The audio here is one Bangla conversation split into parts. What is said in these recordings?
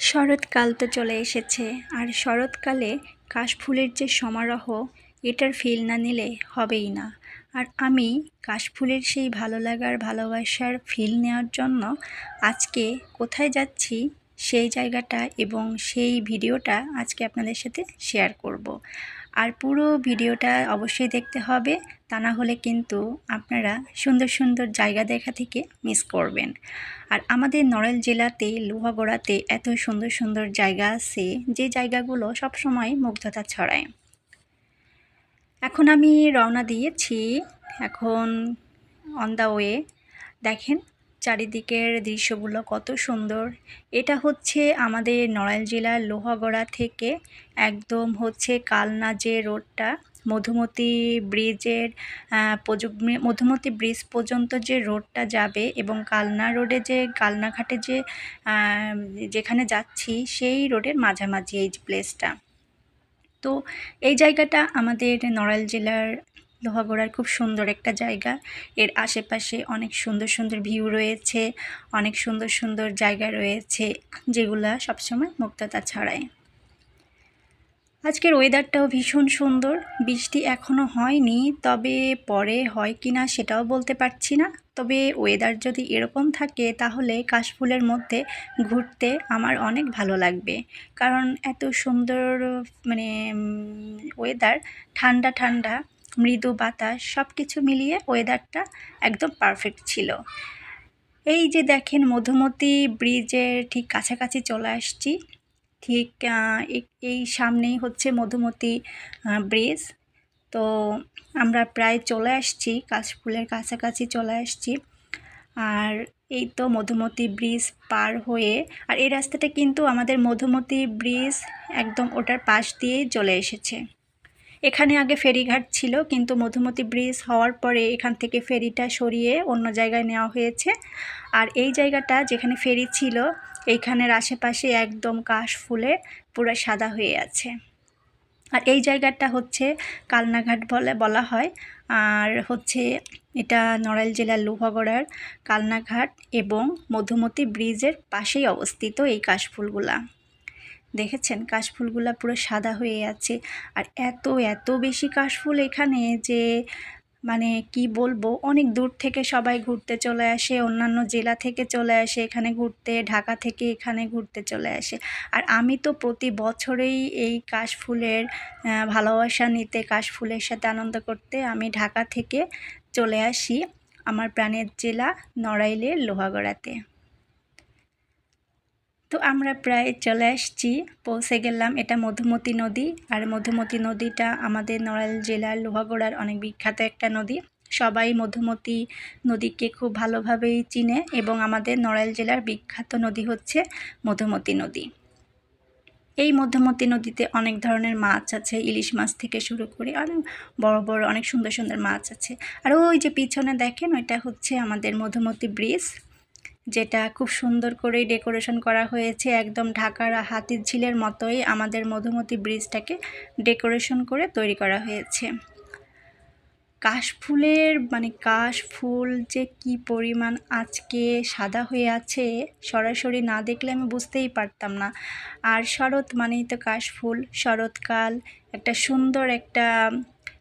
শরৎকাল তো চলে এসেছে, আর শরৎকালে কাশফুলের যে সমারোহ, এটার ফিল না নিলে হবেই না আর আমি কাশফুলের সেই ভালো লাগার ভালোবাসার ফিল নেওয়ার জন্য আজকে কোথায় যাচ্ছি, সেই জায়গাটা এবং সেই ভিডিওটা আজকে আপনাদের সাথে শেয়ার করব। আর পুরো ভিডিওটা অবশ্যই দেখতে হবে। তা না হলে কিন্তু আপনারা সুন্দর সুন্দর জায়গা দেখা থেকে মিস করবেন। আর আমাদের নড়াইল জেলাতে, লোহাগড়াতে এত সুন্দর সুন্দর জায়গা আছে, যে জায়গাগুলো সবসময় মুগ্ধতা ছড়ায়। এখন আমি রওনা দিয়েছি। এখন অন দ্য ওয়ে দেখেন চারিদিকের দৃশ্যগুলো কত সুন্দর। এটা হচ্ছে আমাদের নড়াইল জেলার লোহাগড়া থেকে একদম হচ্ছে কালনা যে রোডটা, মধুমতি ব্রিজের মধুমতি ব্রিজ পর্যন্ত যে রোডটা যাবে এবং কালনা রোডে যে, কালনাঘাটে যে যেখানে যাচ্ছি সেই রোডের মাঝামাঝি এই প্লেসটা তো এই জায়গাটা আমাদের নড়াইল জেলার লোহাগড়ার খুব সুন্দর একটা জায়গা। এর আশেপাশে অনেক সুন্দর সুন্দর ভিউ রয়েছে, অনেক সুন্দর সুন্দর জায়গা রয়েছে, যেগুলা সবসময় মুক্ততা ছড়ায়। আজকের ওয়েদারটাও ভীষণ সুন্দর। বৃষ্টি এখনও হয়নি, তবে পরে হয় কি না সেটাও বলতে পারছি না। তবে ওয়েদার যদি এরকম থাকে, তাহলে কাশফুলের মধ্যে ঘুরতে আমার অনেক ভালো লাগবে। কারণ এত সুন্দর মানে ওয়েদার ঠান্ডা ঠান্ডা মৃদু বাতাস সব কিছু মিলিয়ে ওয়েদারটা একদম পারফেক্ট ছিল। এই যে দেখেন মধুমতি ব্রিজের ঠিক কাছাকাছি চলে আসছি, ঠিক এই সামনেই হচ্ছে মধুমতি ব্রিজ তো আমরা প্রায় চলে আসছি, কাশফুলের কাছাকাছি চলে আসছি। আর এই তো মধুমতি ব্রিজ পার হয়ে, আর এই রাস্তাটা কিন্তু আমাদের মধুমতি ব্রিজ একদম ওটার পাশ দিয়েই চলে এসেছে। এখানে আগে ফেরিঘাট ছিল, কিন্তু মধুমতি ব্রিজ হওয়ার পরে এখান থেকে ফেরিটা সরিয়ে অন্য জায়গায় নেওয়া হয়েছে। আর এই জায়গাটা যেখানে ফেরি ছিল, এইখানের আশেপাশে একদম কাশ ফুলে পুরো সাদা হয়ে আছে। আর এই জায়গাটা হচ্ছে কালনাঘাট বলে বলা হয়। আর হচ্ছে এটা নড়াইল জেলার লোহাগড়ার কালনাঘাট এবং মধুমতি ব্রিজের পাশেই অবস্থিত এই কাশফুলগুলা দেখেছেন? কাশফুলগুলো পুরো সাদা হয়ে আছে। আর এত এত বেশি কাশফুল এখানে যে মানে কি বলব? অনেক দূর থেকে সবাই ঘুরতে চলে আসে, অন্যান্য জেলা থেকে চলে আসে, এখানে ঘুরতে, ঢাকা থেকে এখানে ঘুরতে চলে আসে। আর আমি তো প্রতি বছরেই এই কাশফুলের ভালোবাসা নিতে, কাশফুলের সাথে আনন্দ করতে আমি ঢাকা থেকে চলে আসি, আমার প্রাণের জেলা নড়াইলের লোহাগড়াতে। তো আমরা প্রায় চলে আসছি, পৌঁছে গেলাম এটা মধুমতি নদী। আর মধুমতি নদীটা আমাদের নড়াইল জেলার লোহাগড়ার অনেক বিখ্যাত একটা নদী। সবাই মধুমতি নদীকে খুব ভালোভাবেই চিনে এবং আমাদের নড়াইল জেলার বিখ্যাত নদী হচ্ছে মধুমতি নদী। এই মধ্যমতি নদীতে অনেক ধরনের মাছ আছে, ইলিশ মাছ থেকে শুরু করে অনেক বড় বড় অনেক সুন্দর সুন্দর মাছ আছে। আর ওই যে পিছনে দেখেন ওইটা হচ্ছে আমাদের মধুমতি ব্রিজ। যেটা খুব সুন্দর করে ডেকোরেশন করা হয়েছে একদম ঢাকার হাতির ঝিলের মতোই আমাদের মধুমতি ব্রিজটাকে ডেকোরেশন করে তৈরি করা হয়েছে। কাশফুলের মানে কাশফুল যে কি পরিমাণ আজকে সাদা হয়ে আছে, সরাসরি না দেখলে আমি বুঝতেই পারতাম না। আর শরৎ মানেই তো কাশফুল শরৎকাল, একটা সুন্দর একটা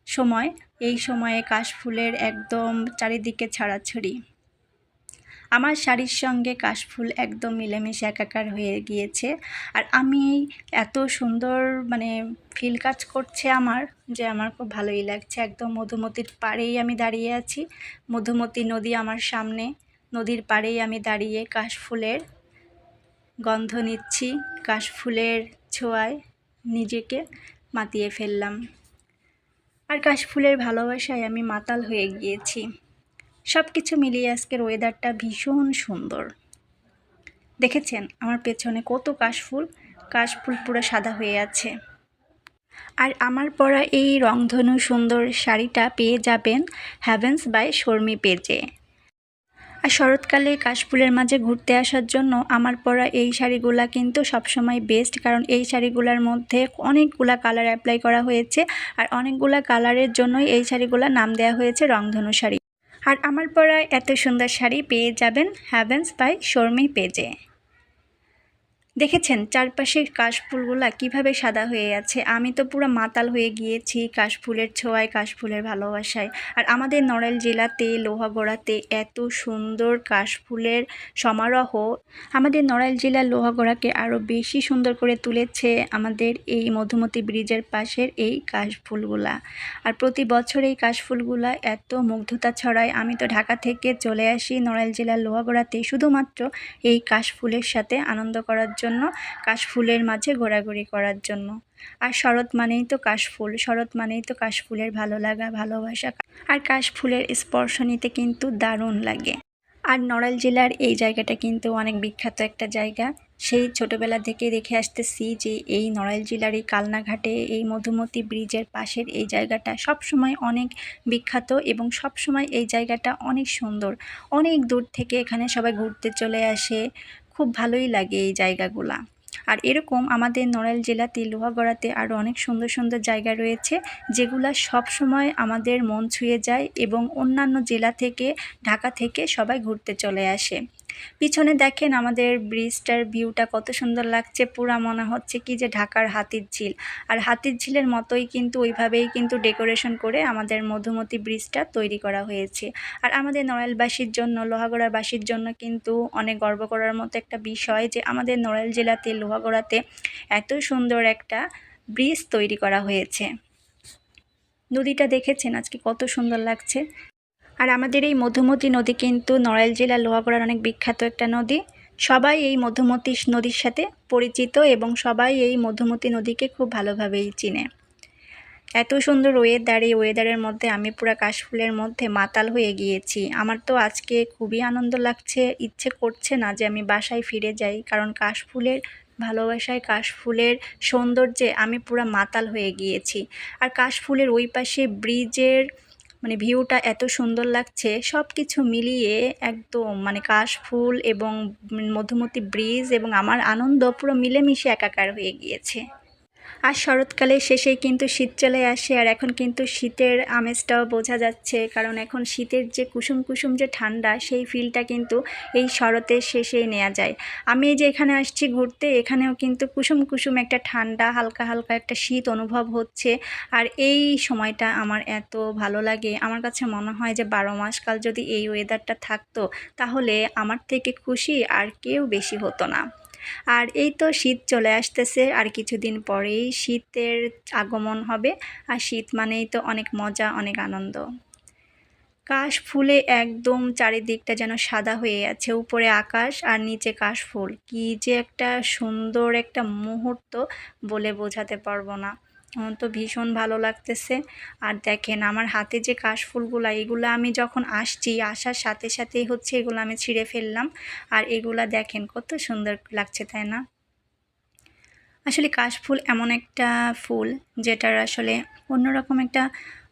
সময়, এই সময়ে কাশফুলের একদম চারিদিকে ছাড়াছড়ি। আমার শাড়ির সঙ্গে কাশফুল একদম মিলেমিশে একাকার হয়ে গিয়েছে। আর আমি এত সুন্দর মানে ফিল কাজ করছে আমার যে আমার খুব ভালোই লাগছে। একদম মধুমতির পাড়েই আমি দাঁড়িয়ে আছি। মধুমতি নদী আমার সামনে। নদীর পাড়েই আমি দাঁড়িয়ে কাশফুলের গন্ধ নিচ্ছি। কাশফুলের ছোঁয়ায় নিজেকে মাতিয়ে ফেললাম। আর কাশফুলের ভালোবাসায় আমি মাতাল হয়ে গিয়েছি। সব কিছু মিলিয়ে আজকের ওয়েদারটা ভীষণ সুন্দর। দেখেছেন? আমার পেছনে কত কাশফুল কাশফুল পুরো সাদা হয়ে আছে। আর আমার পরা এই রংধনু সুন্দর শাড়িটা পেয়ে যাবেন হ্যাভেন্স বাই শর্মি পেজে আর শরৎকালে কাশফুলের মাঝে ঘুরতে আসার জন্য আমার পরা এই শাড়িগুলা কিন্তু সবসময় বেস্ট কারণ এই শাড়িগুলার মধ্যে অনেকগুলা কালার অ্যাপ্লাই করা হয়েছে, আর অনেকগুলা কালারের জন্যই এই শাড়িগুলা নাম দেওয়া হয়েছে রংধনু শাড়ি। আর আমার পরা এত সুন্দর শাড়ি পেয়ে যাবেন হ্যাভেন্স বাই শর্মি পেজে দেখেছেন চারপাশের কাশফুলগুলা কীভাবে সাদা হয়ে আছে? আমি তো পুরো মাতাল হয়ে গিয়েছি কাশফুলের ছোঁয়ায়, কাশফুলের ভালোবাসায়। আর আমাদের নড়াইল জেলাতে, লোহাগড়াতে এত সুন্দর কাশফুলের সমারোহ। আমাদের নড়াইল জেলার লোহাগড়াকে আরও বেশি সুন্দর করে তুলেছে আমাদের এই মধুমতি ব্রিজের পাশের এই কাশফুলগুলা। আর প্রতি বছর এই কাশফুলগুলা এত মুগ্ধতা ছড়ায়। আমি তো ঢাকা থেকে চলে আসি নড়াইল জেলার লোহাগড়াতে। শুধুমাত্র এই কাশফুলের সাথে আনন্দ করার জন্য জন্য কাশফুলের মাঝে ঘোরাঘুরি করার জন্য। আর শরৎ মানেই তো কাশফুল, শরৎ মানেই তো কাশফুলের ভালো লাগা, ভালোবাসা। আর কাশফুলের স্পর্শ নিতে কিন্তু দারুণ লাগে। আর নড়াইল জেলার এই জায়গাটা কিন্তু অনেক বিখ্যাত একটা জায়গা। সেই ছোটবেলা থেকে দেখে আসতেছি যে এই নড়াইল জেলার এই কালনাঘাটে, এই মধুমতি ব্রিজের পাশের এই জায়গাটা সব সময় অনেক বিখ্যাত এবং সব সময় এই জায়গাটা অনেক সুন্দর। অনেক দূর থেকে এখানে সবাই ঘুরতে চলে আসে। খুব ভালোই লাগে এই জায়গাগুলা। আর এরকম আমাদের নড়াইল জেলাতে, লোহাগড়াতে আরও অনেক সুন্দর সুন্দর জায়গা রয়েছে, যেগুলো সব সময় আমাদের মন ছুঁয়ে যায় এবং অন্যান্য জেলা থেকে, ঢাকা থেকে সবাই ঘুরতে চলে আসে। পিছনে দেখেন আমাদের ব্রিজটার ভিউটা কত সুন্দর লাগছে, পুরা মনে হচ্ছে কি যে ঢাকার হাতির ঝিল। আর হাতির ঝিলের মতোই কিন্তু ওইভাবেই কিন্তু ডেকোরেশন করে আমাদের মধুমতি ব্রিজটা তৈরি করা হয়েছে। আর আমাদের নড়াইলবাসীর জন্য, লোহাগড়াবাসীর জন্য কিন্তু অনেক গর্ব করার মতো একটা বিষয় যে আমাদের নড়াইল জেলাতে, লোহাগড়াতে এত সুন্দর একটা ব্রিজ তৈরি করা হয়েছে। নদীটা দেখেছেন আজকে কত সুন্দর লাগছে? আর আমাদের এই মধুমতি নদী কিন্তু নড়াইল জেলার লোহাগড়ার অনেক বিখ্যাত একটা নদী। সবাই এই মধুমতি নদীর সাথে পরিচিত এবং সবাই এই মধুমতি নদীকে খুব ভালোভাবেই চিনে। এত সুন্দর ওয়েদার এই ওয়েদারের মধ্যে আমি পুরো কাশফুলের মধ্যে মাতাল হয়ে গিয়েছি। আমার তো আজকে খুবই আনন্দ লাগছে, ইচ্ছে করছে না যে আমি বাসায় ফিরে যাই, কারণ কাশফুলের, ভালোবাসায় কাশফুলের সৌন্দর্যে আমি পুরো মাতাল হয়ে গিয়েছি। আর কাশফুলের ওই পাশে ব্রিজের মানে ভিউটা এত সুন্দর লাগছে সব কিছু মিলিয়ে একদম মানে কাশফুল এবং মধুমতি ব্রিজ এবং আমার আনন্দ পুরো মিলেমিশে একাকার হয়ে গিয়েছে। আর শরৎকালের শেষেই কিন্তু শীত চলে আসে আর এখন কিন্তু শীতের আমেজটাও বোঝা যাচ্ছে। কারণ এখন শীতের যে কুসুম কুসুম যে ঠান্ডা, সেই ফিলটা কিন্তু এই শরতের শেষেই নেওয়া যায়। আমি যে এখানে আসছি ঘুরতে, এখানেও কিন্তু কুসুম কুসুম একটা ঠান্ডা, হালকা হালকা একটা শীত অনুভব হচ্ছে। আর এই সময়টা আমার এত ভালো লাগে। আমার কাছে মনে হয় যে বারো মাস কাল যদি এই ওয়েদারটা থাকতো, তাহলে আমার থেকে খুশি আর কেউ বেশি হতো না। আর এই তো শীত চলে আসতেছে, আর কিছুদিন পরেই শীতের আগমন হবে, আর শীত মানেই তো অনেক মজা, অনেক আনন্দ। কাশ ফুলে একদম চারিদিকটা যেন সাদা হয়ে আছে, উপরে আকাশ আর নিচে কাশ ফুল। কী যে একটা সুন্দর একটা মুহূর্ত বলে বোঝাতে পারব না। আমার তো ভীষণ ভালো লাগতেছে। আর দেখেন আমার হাতে যে কাশফুলগুলো, এগুলো আমি যখন আসছি, আসার সাথে সাথেই হচ্ছে এগুলো আমি ছিঁড়ে ফেললাম। আর এগুলা দেখেন কত সুন্দর লাগছে, তাই না? আসলে কাশফুল এমন একটা ফুল যেটার আসলে অন্যরকম একটা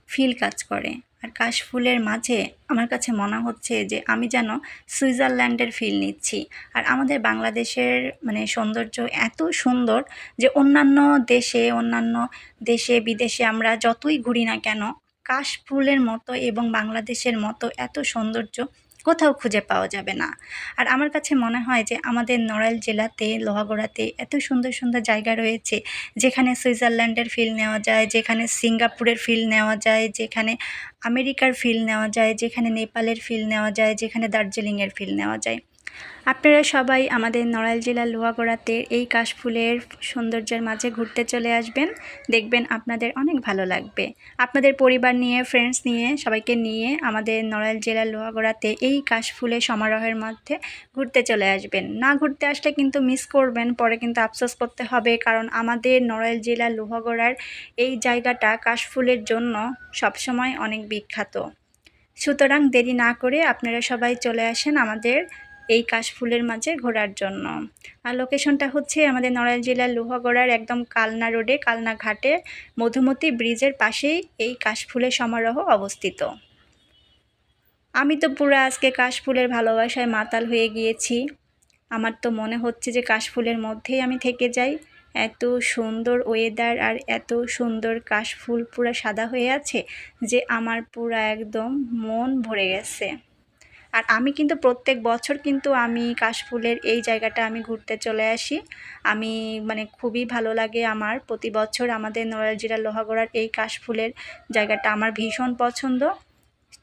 ফিল কাজ করে। আর কাশফুলের মাঝে আমার কাছে মনে হচ্ছে যে আমি যেন সুইজারল্যান্ডের ফিল নিচ্ছি। আর আমাদের বাংলাদেশের মানে সৌন্দর্য এত সুন্দর যে অন্যান্য দেশে অন্যান্য দেশে, বিদেশে আমরা যতই ঘুরি না কেন কাশফুলের মতো এবং বাংলাদেশের মতো এত সৌন্দর্য কোথাও খুঁজে পাওয়া যাবে না। আর আমার কাছে মনে হয় যে আমাদের নড়াইল জেলাতে, লোহাগড়াতে এত সুন্দর সুন্দর জায়গা রয়েছে, যেখানে সুইজারল্যান্ডের ফিল নেওয়া যায়, যেখানে সিঙ্গাপুরের ফিল নেওয়া যায়, যেখানে আমেরিকার ফিল নেওয়া যায়, যেখানে নেপালের ফিল নেওয়া যায়, যেখানে দার্জিলিংয়ের ফিল নেওয়া যায়। আপনারা সবাই আমাদের নড়াইল জেলার লোহাগড়াতে এই কাশফুলের সৌন্দর্যের মাঝে ঘুরতে চলে আসবেন। দেখবেন আপনাদের অনেক ভালো লাগবে। আপনাদের পরিবার নিয়ে ফ্রেন্ডস নিয়ে, সবাইকে নিয়ে আমাদের নড়াইল জেলার লোহাগড়াতে এই কাশফুলের সমারোহের মধ্যে ঘুরতে চলে আসবেন। না ঘুরতে আসলে কিন্তু মিস করবেন, পরে কিন্তু আফসোস করতে হবে, কারণ আমাদের নড়াইল জেলার লোহাগড়ার এই জায়গাটা কাশফুলের জন্য সবসময় অনেক বিখ্যাত। সুতরাং দেরি না করে আপনারা সবাই চলে আসেন আমাদের এই কাশফুলের মাঝে ঘোরার জন্য। আর লোকেশনটা হচ্ছে আমাদের নড়াইল জেলার লোহাগড়ার একদম কালনা রোডে, কালনা ঘাটে, মধুমতি ব্রিজের পাশেই এই কাশফুলের সমারোহ অবস্থিত। আমি তো পুরো আজকে কাশফুলের ভালোবাসায় মাতাল হয়ে গিয়েছি। আমার তো মনে হচ্ছে যে কাশফুলের মধ্যেই আমি থেকে যাই। এত সুন্দর ওয়েদার আর এত সুন্দর কাশফুল পুরো সাদা হয়ে আছে যে আমার পুরো একদম মন ভরে গেছে। আর আমি কিন্তু প্রত্যেক বছর কিন্তু আমি কাশফুলের এই জায়গাটা আমি ঘুরতে চলে আসি। আমি মানে খুবই ভালো লাগে আমার। প্রতি বছর আমাদের নড়াইল লোহাগড়ার এই কাশফুলের জায়গাটা আমার ভীষণ পছন্দ।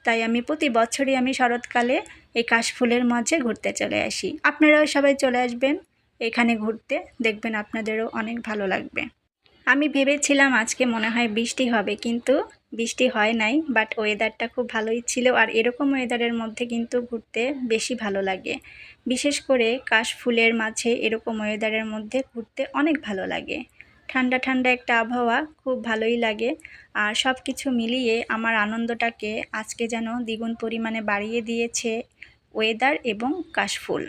তাই আমি প্রতি বছরই আমি শরৎকালে এই কাশফুলের মাঝে ঘুরতে চলে আসি। আপনারাও সবাই চলে আসবেন এখানে ঘুরতে। দেখবেন আপনাদেরও অনেক ভালো লাগবে। আমি ভেবেছিলাম আজকে মনে হয় বৃষ্টি হবে, কিন্তু বৃষ্টি হয় নাই বাট ওয়েদারটা খুব ভালোই ছিল আর এরকম ওয়েদারের মধ্যে কিন্তু ঘুরতে বেশি ভালো লাগে। বিশেষ করে কাশফুলের মাঝে এরকম ওয়েদারের মধ্যে ঘুরতে অনেক ভালো লাগে। ঠান্ডা ঠান্ডা একটা আবহাওয়া খুব ভালোই লাগে। আর সব কিছু মিলিয়ে আমার আনন্দটাকে আজকে যেন দ্বিগুণ পরিমাণে বাড়িয়ে দিয়েছে ওয়েদার এবং কাশফুল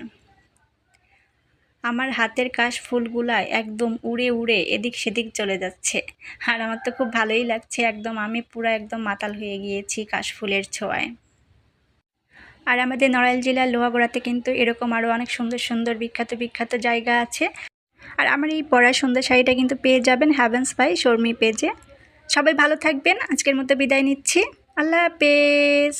আমার হাতের কাশ ফুলগুলা একদম উড়ে উড়ে এদিক সেদিক চলে যাচ্ছে। আর আমার তো খুব ভালোই লাগছে, একদম আমি পুরো একদম মাতাল হয়ে গিয়েছি কাশফুলের ছোঁয়ায়। আর আমাদের নড়াইল জেলার লোহাগড়াতে কিন্তু এরকম আরও অনেক সুন্দর সুন্দর বিখ্যাত বিখ্যাত জায়গা আছে। আর আমার এই পড়া সুন্দর শাড়িটা কিন্তু পেয়ে যাবেন হ্যাভেন্স বাই শর্মি পেজে সবাই ভালো থাকবেন, আজকের মতো বিদায় নিচ্ছি। আল্লাহ হাফেজ।